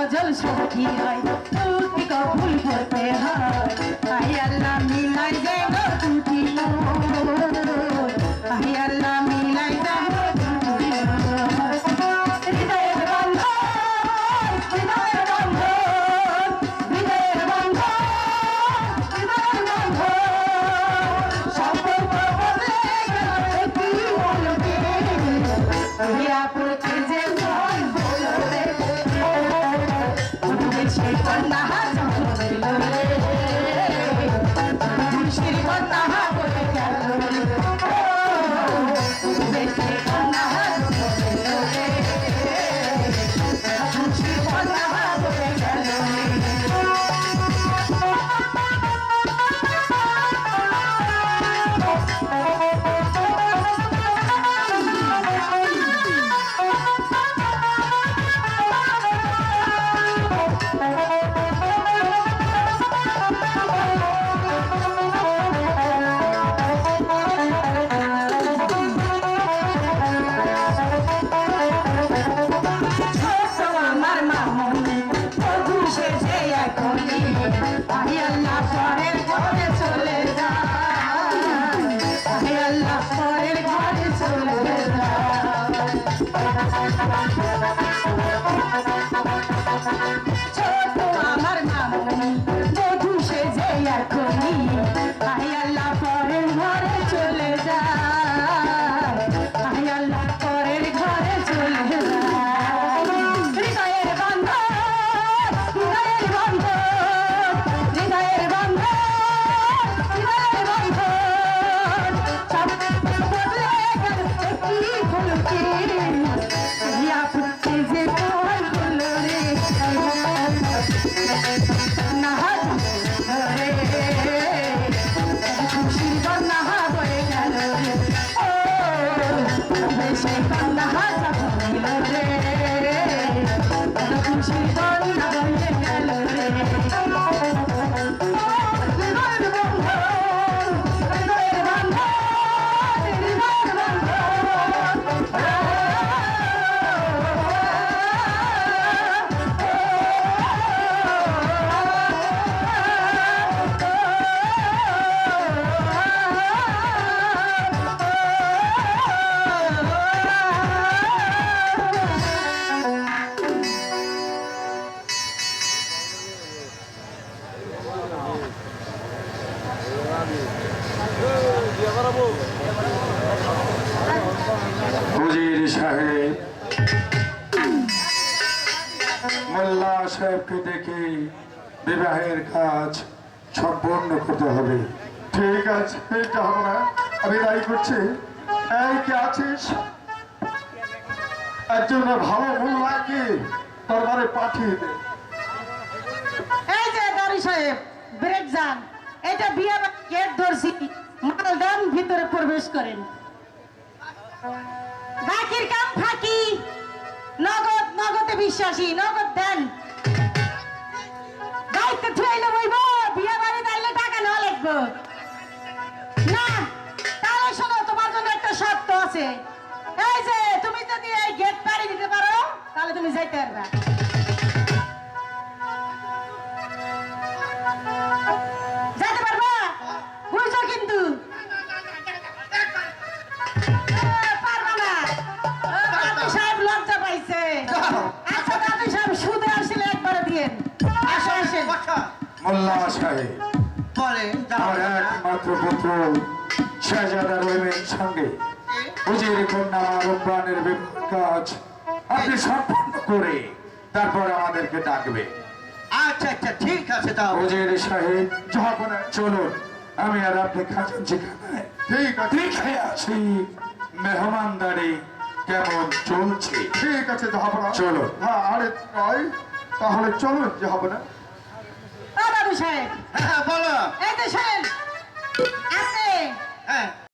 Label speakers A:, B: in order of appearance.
A: বন্ধু সব কি হয় দুটি কবুল করতে হয়। আল্লাহ আমি আল্লাহ বেশি
B: উজির সাহেব, মোল্লা সাহেবকে ডেকে বিবাহের কাজ সম্পন্ন করতে হবে।
C: ঠিক আছে, এটা হবে না। আমি দায়ী করছি। এই কে আছিস? একজন ভালো মোল্লাকে দরবারে পাঠিয়ে দে।
A: এই যে দারি সাহেব, ব্রেক যান। এটা বিয়ে গেট ধরছি। মাল দেন ভিতরে প্রবেশ করেন। বাকির কাম ফাঁকি। নগদ, নগদে বিশ্বাসী, নগদ দেন। বাড়ি না তাহলে শোনো, তোমার জন্য একটা শর্ত আছে। এই যে, তুমি যদি এই গেট পাড়ি দিতে পারো, তাহলে তুমি যাইতে পারবে। সাহেব
B: আমার একমাত্র পুত্র শাহজাদা রহিমের সঙ্গে। উজির কন্যা রব্বানের কাজ আপনি সম্পূর্ণ করে তারপর আমাদেরকে ডাকবে।
D: আচ্ছা আচ্ছা ঠিক আছে তাও
B: উজির সাহেব যখন চলুন আমি আর আপনি খাজান যেখানে
C: ঠিক আছে।
B: দেখে আছি। মেহমানদারি কেমন চলছে?
C: ঠিক আছে
B: চলো।
C: হ্যাঁ আরে তাই তাহলে চলুন যাহাবনা
A: ও দাদু সাহেব।
D: হ্যাঁ বলো।
A: এই তো সাহেব। আপনি?
D: হ্যাঁ।